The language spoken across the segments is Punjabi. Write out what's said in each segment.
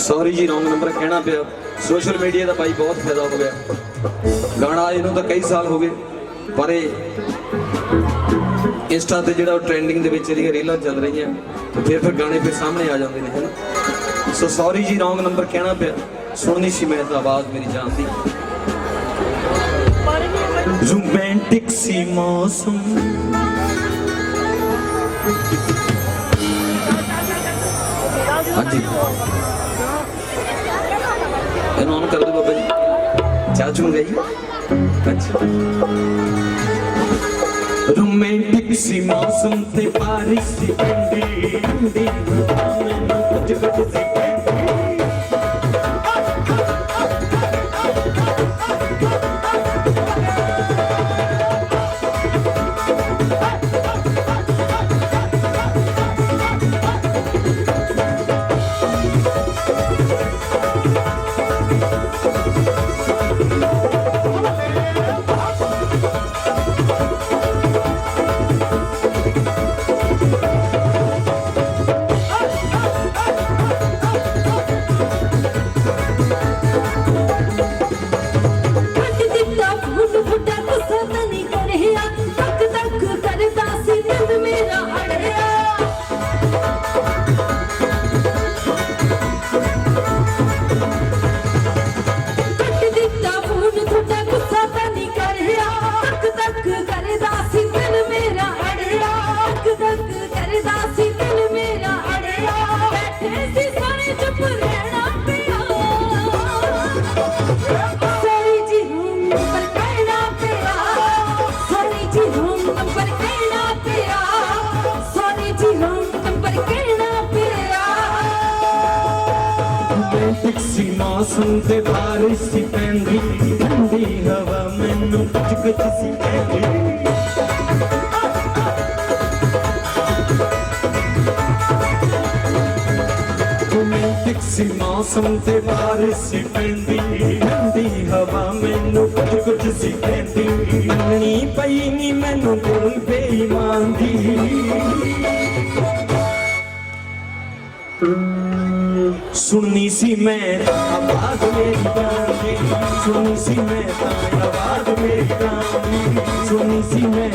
ਸੌਰੀ ਜੀ ਰੋਂਗ ਨੰਬਰ ਕਹਿਣਾ ਪਿਆ। ਸੋਸ਼ਲ ਮੀਡੀਆ ਦਾ ਭਾਈ ਬਹੁਤ ਫਾਇਦਾ ਹੋ ਗਿਆ। ਗਾਣਾ ਇਹਨੂੰ ਤਾਂ ਕਈ ਸਾਲ ਹੋ ਗਏ, ਪਰ ਇਹ ਇੰਸਟਾ ਤੇ ਜਿਹੜਾ ਟ੍ਰੈਂਡਿੰਗ ਦੇ ਵਿੱਚ ਜਿਹੜੀਆਂ ਰੀਲਾਂ ਚੱਲ ਰਹੀਆਂ ਫਿਰ ਫਿਰ ਗਾਣੇ ਫਿਰ ਸਾਹਮਣੇ ਆ ਜਾਂਦੇ ਨੇ, ਹੈਨਾ? So sorry ji wrong number ਕਹਿਣਾ ਪਿਆ। ਸੁਣਨੀ ਸੀ ਮੈਂ ਤਾਂ ਆਵਾਜ਼ ਮੇਰੀ ਜਾਨ ਦੀ। ਰੋਮਾਂਟਿਕ ਸੀ ਮੌਸਮ। ਹਾਂਜੀ। ਕਰ ਦਿਓ ਬਾਬਾ ਜੀ। ਚਾਹ ਚੁਣ ਗਈ? ਅੱਛਾ। ਰੋਮਾਂਟਿਕ ਸੀ ਮੌਸਮ ਤੇ ਬਾਰਿਸ਼ ਸੀ ਪੈਂਦੀ ਪੈਂਦੀ ਮੈਨੂੰ ਕੁਝ ਕੁਝ ਸੀ ਮੌਸਮ ਤੇ ਬਾਰਿਸ਼ ਸੀ ਪੈਂਦੀ, ਠੰਡੀ ਹਵਾ ਮੈਨੂੰ ਕੁਝ ਕੁਝ ਸੀ ਕਹਿੰਦੀ ਸੀ ਮੌਸਮ ਤੇ ਬਾਰਿਸ਼ ਸੀ ਪੈਂਦੀ, ਠੰਡੀ ਹਵਾ ਮੈਨੂੰ ਕੁਝ ਕੁਝ ਸੀ ਕਹਿੰਦੀ ਮੰਗਣੀ ਪਈ ਨੀ ਮੈਨੂੰ ਦਿਲ ਬੇਈਮਾਨ ਦੀ। ਸੁਣਨੀ ਸੀ ਮੈਂ ਆਵਾਜ਼ ਮੇਰੀ ਜਾਨ ਦੀ ਸੁਣਨੀ ਸੀ ਮੈਂ ਤਾਂ ਆਵਾਜ਼ ਮੇਰੀ ਜਾਨ ਦੀ ਸੁਣਨੀ ਸੀ ਮੈਂ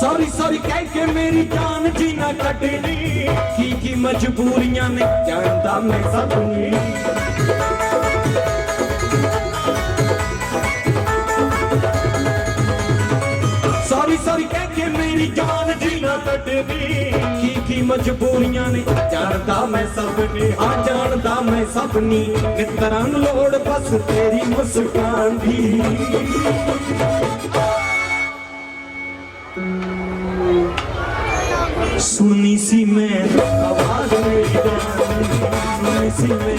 ਸੌਰੀ ਸੌਰੀ ਕਹਿ ਕੇ ਮੇਰੀ ਜਾਨ ਜੀ ਨਾ ਕੱਟਣੀ ਕੀ ਕੀ ਮਜਬੂਰੀਆਂ ਨੇ ਜਾਣਦਾ ਮੈਂ ਸਭ ਨੂੰ। ਸੌਰੀ ਸੌਰੀ ਕਹਿ ਕੇ ਮੇਰੀ ਜਾਨ ਜੀ ਨਾ ਕੱਟਣੀ ਕੀ ਕੀ ਮਜਬੂਰੀਆਂ ਨੇ ਜਾਣਦਾ ਮੈਂ ਸਭ ਨੇ। ਹਾਂ, ਜਾਣਦਾ ਮੈਂ ਸਭ ਨੀ। ਨਿਤਰਾਂ ਨੂੰ ਲੋੜ ਬਸ ਤੇਰੀ ਮੁਸਕਾਨ ਦੀ। سنی سی میں آواز میری سنی سی میں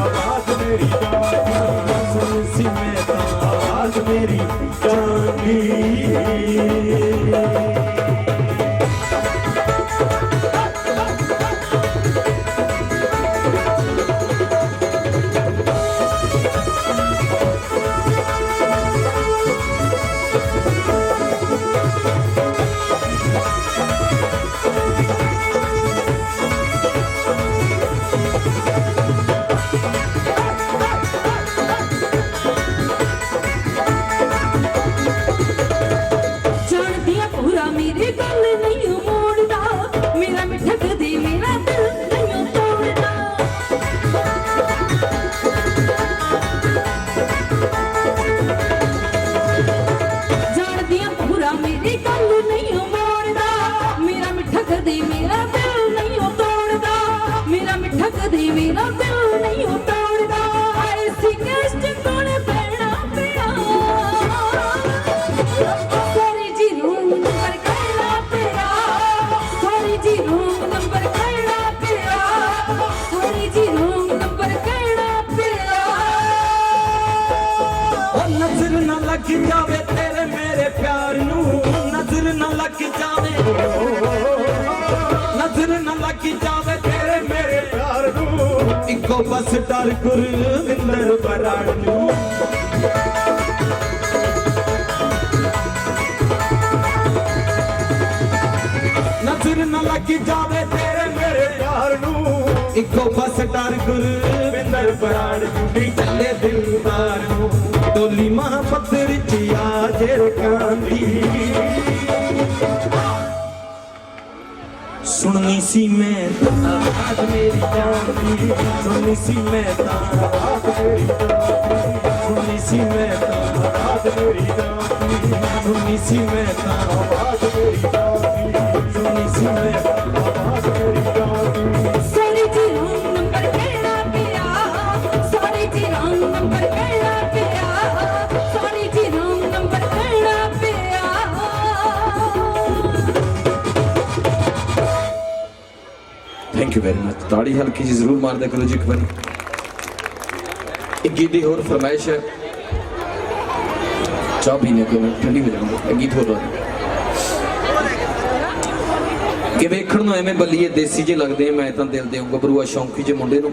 آواز میری سنی سی میں آواز میری جانی ਮੇਰਾ ਦਿਲ ਨਹੀਂ ਤੋੜਦਾ ਆਏ ਸੀ ਕਸ਼ਟ ਕੋਲ ਬਹਿਣਾ ਪਿਆ? ਸੋਰੀ ਜੀ ਰੂਮ ਨੰਬਰ ਕਹਿਣਾ ਪਿਆ। ਸੋਰੀ ਜੀ ਰੂਮ ਨੰਬਰ ਕਹਿਣਾ ਪਿਆ। ਸੋਰੀ ਜੀ ਰੂਮ ਨੰਬਰ ਕਹਿਣਾ ਪਿਆ। ਉਹ ਨਜ਼ਰ ਨਾ ਲੱਗ ਜਾਵੇ ਤੇਰੇ ਮੇਰੇ ਪਿਆਰ ਨੂੰ। ਨਜ਼ਰ ਨਾ ਲੱਗ ਜਾਵੇ। ਨਜ਼ਰ ਨਾ ਲੱਗ ਜਾਵੇ ਨੂੰ ਇੱਕੋ ਬਸ ਡਰ ਗੁਰਵਿੰਦਰ ਬਰਾੜ। ਨਜ਼ਰ ਨਾ ਲੱਗ ਜਾਵੇ ਤੇਰੇ ਮੇਰੇ ਪਿਆਰ ਨੂੰ। ਇੱਕੋ ਬਸ ਡਰ ਗੁਰਵਿੰਦਰ ਬਰਾੜ ਨੂੰ ਵੀ ਚੱਲੇ ਦਿਲਦਾਰ ਨੂੰ। ਡੋਲੀ ਮੁਹੱਬਤ ਵਿੱਚ ਆ ਜੇ ਰਕਾਂਦੀ ਸੁਣਨੀ ਸੀ ਮੈਂ ਤਾਂ। ਆਵਾਜ਼ ਮੇਰੀ ਜਾਨ ਦੀ ਸੁਣਨੀ ਸੀ ਮੈਂ ਤਾਂ। ਆਵਾਜ਼ ਮੇਰੀ ਜਾਨ ਦੀ ਸੁਣਨੀ ਸੀ ਮੈਂ ਤਾਂ। ਆਵਾਜ਼ ਮੇਰੀ ਜਾਨ ਦੀ ਸੁਣਨੀ ਸੀ ਮੈਂ ਤਾਂ। ਆਵਾਜ਼ ਥੈਂਕ ਯੂ ਵੈਰੀ ਮਚ ਤਾੜੀ ਹਲਕੀ ਜਿਹੀ ਜ਼ਰੂਰ ਮਾਰਦੇ ਕਰੋ ਜੀ ਇੱਕ ਵਾਰੀ। ਇੱਕ ਗੀਤ ਹੋਰ ਫਰਮਾਇਸ਼ ਹੈ। ਚਾਹ ਪੀਣੇ ਕੋਈ ਠੰਡੀ ਹੋ ਜਾਊਗਾ। ਇਹ ਗੀਤ ਹੋਰ ਕਿ ਵੇਖਣ ਨੂੰ ਐਵੇਂ ਬੱਲੀਏ ਦੇਸੀ ਜੇ ਲੱਗਦੇ ਮੈਂ ਤਾਂ ਦਿਲ ਦੇ ਗੱਭਰੂਆ ਸ਼ੌਂਕੀ ਜੇ ਮੁੰਡੇ ਨੂੰ।